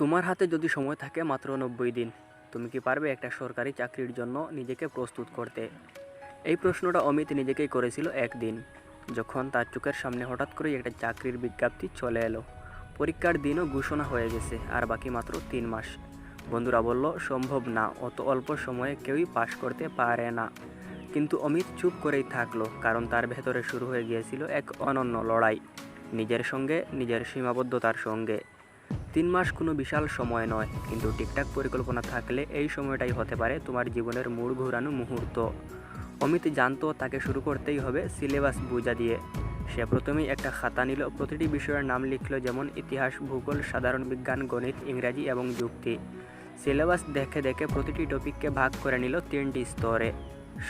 তোমার হাতে যদি সময় থাকে মাত্র নব্বই দিন, তুমি কি পারবে একটা সরকারি চাকরির জন্য নিজেকে প্রস্তুত করতে? এই প্রশ্নটা অমিত নিজেকেই করেছিল একদিন, যখন তার চোখের সামনে হঠাৎ করেই একটা চাকরির বিজ্ঞপ্তি চলে এলো। পরীক্ষার দিনও ঘোষণা হয়ে গেছে, আর বাকি মাত্র তিন মাস। বন্ধুরা বলল, সম্ভব না, অত অল্প সময়ে কেউই পাশ করতে পারে না। কিন্তু অমিত চুপ করেই থাকল, কারণ তার ভেতরে শুরু হয়ে গিয়েছিল এক অনন্য লড়াই, নিজের সঙ্গে, নিজের সীমাবদ্ধতার সঙ্গে। তিন মাস কোনো বিশাল সময় নয়, কিন্তু ঠিকঠাক পরিকল্পনা থাকলে এই সময়টাই হতে পারে তোমার জীবনের মূળ ঘোরানো মুহূর্ত। অমিত জানতো তাকে শুরু করতেই হবে সিলেবাস বোঝা দিয়ে। সে প্রথমেই একটা খাতা নিল, প্রতিটি বিষয়ের নাম লিখলো যেমন ইতিহাস, ভূগোল, সাধারণ বিজ্ঞান, গণিত, ইংরাজি এবং যুক্তি। সিলেবাস দেখে দেখে প্রতিটি টপিককে ভাগ করে নিল তিনটি স্তরে,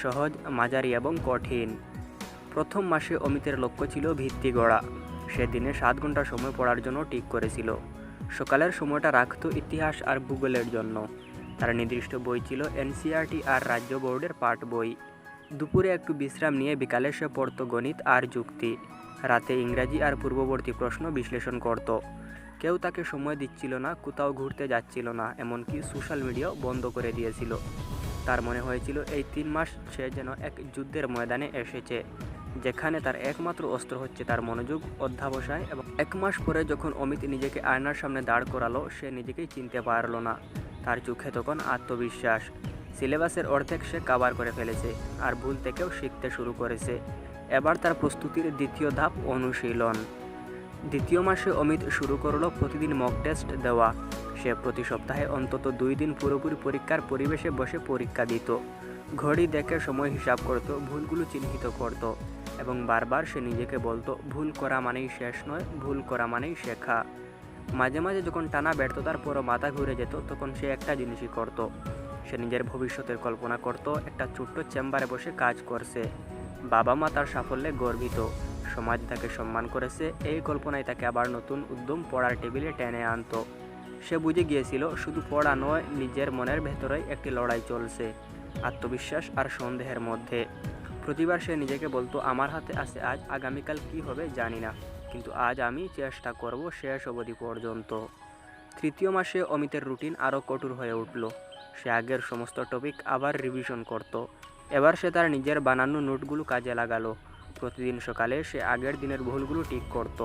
সহজ, মাঝারি এবং কঠিন। প্রথম মাসে অমিতের লক্ষ্য ছিল ভিত্তি গড়া। সে দিনে সাত ঘণ্টা সময় পড়ার জন্য ঠিক করেছিল। সকালের সময়টা রাখত ইতিহাস আর ভূগোলের জন্য। তার নির্দিষ্ট বই ছিল এনসিআরটি আর রাজ্য বোর্ডের পাঠ বই। দুপুরে একটু বিশ্রাম নিয়ে বিকালে সে পড়ত গণিত আর যুক্তি। রাতে ইংরাজি আর পূর্ববর্তী প্রশ্ন বিশ্লেষণ করত। কেউ তাকে সময় দিচ্ছিল না, কোথাও ঘুরতে যাচ্ছিল না, এমনকি সোশ্যাল মিডিয়াও বন্ধ করে দিয়েছিল। তার মনে হয়েছিল এই তিন মাস সে যেন এক যুদ্ধের ময়দানে এসেছে। যেখানে তার একমাত্র অস্ত্র হচ্ছে তার মনোযোগ, অধ্যাবসায় এবং এক মাস পরে যখন অমিত নিজেকে আয়নার সামনে দাঁড় করালো, সে নিজেকেই চিনতে পারল না। তার চোখে তখন আত্মবিশ্বাস। সিলেবাসের অর্ধেক সে কাবার করে ফেলেছে আর ভুল থেকেও শিখতে শুরু করেছে। এবার তার প্রস্তুতির দ্বিতীয় ধাপ অনুশীলন। দ্বিতীয় মাসে অমিত শুরু করল প্রতিদিন মক টেস্ট দেওয়া। সে প্রতি সপ্তাহে অন্তত দুই দিন পুরোপুরি পরীক্ষার পরিবেশে বসে পরীক্ষা দিত। ঘড়ি দেখে সময় হিসাব করত, ভুলগুলো চিহ্নিত করত। এবং বারবার সে নিজেকে বলতো, ভুল করা মানেই শেষ নয়, ভুল করা মানেই শেখা। মাঝে মাঝে যখন টানা ব্যর্থতার পরও মাথা ঘুরে যেত, তখন সে একটা জিনিসই করত। সে নিজের ভবিষ্যতের কল্পনা করত, একটা ছোট্ট চেম্বারে বসে কাজ করছে। বাবা মা তার সাফল্যে গর্বিত। সমাজ তাকে সম্মান করেছে, এই কল্পনায় তাকে আবার নতুন উদ্যম পড়ার টেবিলে টেনে আনতো। সে বুঝে গিয়েছিল, শুধু পড়া নয়, নিজের মনের ভেতরেই একটি লড়াই চলছে, আত্মবিশ্বাস আর সন্দেহের মধ্যে। প্রতিবার সে নিজেকে বলতো, আমার হাতে আছে আজ, আগামীকাল কি হবে জানি না, কিন্তু আজ আমি চেষ্টা করব শেষ অবধি পর্যন্ত। তৃতীয় মাসে অমিতের রুটিন আরও কঠোর হয়ে উঠল। সে আগের সমস্ত টপিক আবার রিভিশন করত। এবার সে তার নিজের বানানো নোটগুলো কাজে লাগালো। প্রতিদিন সকালে সে আগের দিনের ভুলগুলো ঠিক করত,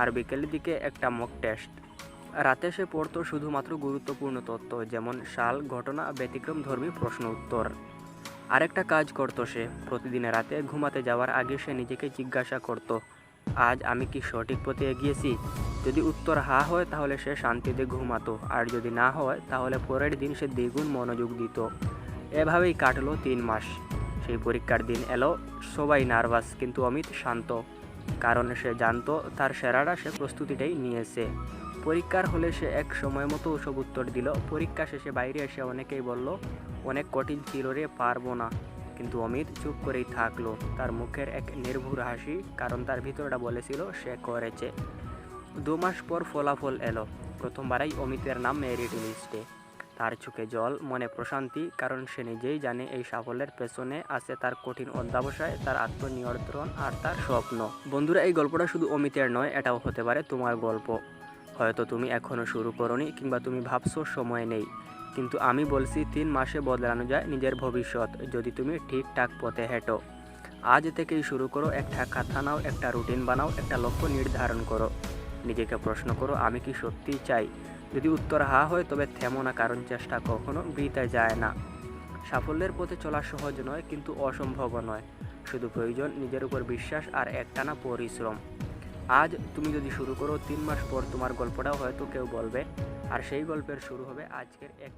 আর বিকেলের দিকে একটা মক টেস্ট রাতে সে পড়তো শুধুমাত্র গুরুত্বপূর্ণ তথ্য, যেমন সাল, ঘটনা ব্যতিক্রম ধর্মী প্রশ্ন উত্তর। আরেকটা কাজ করত সে। প্রতিদিন রাতে ঘুমাতে যাওয়ার আগে সে নিজেকে জিজ্ঞাসা করত, আজ আমি কি সঠিক পথে এগিয়েছি? যদি উত্তর হা হয়, তাহলে সে শান্তিতে ঘুমাতো। আর যদি না হয়, তাহলে পরের দিন সে দ্বিগুণ মনোযোগ দিত। এভাবেই কাটলো তিন মাস। সেই পরীক্ষার দিন এলো, সবাই নার্ভাস কিন্তু অমিত শান্ত। কারণ সে জানতো তার সেরাটা সে প্রস্তুতিটাই নিয়েছে। পরীক্ষার হলে সে এক সময় মতো ওসব উত্তর দিল। পরীক্ষা শেষে বাইরে এসে অনেকেই বলল, অনেক কঠিন ছিল রে, পারব না। কিন্তু অমিত চুপ করেই থাকল। তার মুখের এক নির্ভুর হাসি, কারণ তার ভিতরটা বলেছিল, সে করেছে। দু মাস পর ফলাফল এলো। প্রথমবারই অমিতের নাম মেরিট লিস্টে। তার চোখে জল, মনে প্রশান্তি, কারণ সে নিজেই জানে এই সাফল্যের পেছনে আছে তার কঠিন অধ্যাবসায়, তার আত্মনিয়ন্ত্রণ আর তার স্বপ্ন। বন্ধুরা, এই গল্পটা শুধু অমিতের নয়, এটাও হতে পারে তোমার গল্প। হয়তো তুমি এখনও শুরু করনি কিংবা তুমি ভাবছ সময় নেই। কিন্তু আমি বলছি তিন মাসে বদলানো যায় নিজের ভবিষ্যৎ, যদি তুমি ঠিকঠাক পথে হেঁটো। আজ থেকেই শুরু করো একটা খাতা নাও, একটা রুটিন বানাও, একটা লক্ষ্য নির্ধারণ করো। নিজেকে প্রশ্ন করো, আমি কি সত্যিই চাই? যদি উত্তর হা হয়, তবে থেমো না, কারণ চেষ্টা কখনো বৃথা যায় না। সাফল্যের পথে চলা সহজ নয়, কিন্তু অসম্ভব নয়। শুধু প্রয়োজন নিজের উপর বিশ্বাস আর একটানা পরিশ্রম। আজ তুমি যদি শুরু করো, তিন মাস পর তোমার গল্পটাও হয়তো কেউ বলবে। আর সেই গল্পের শুরু হবে আজকের এক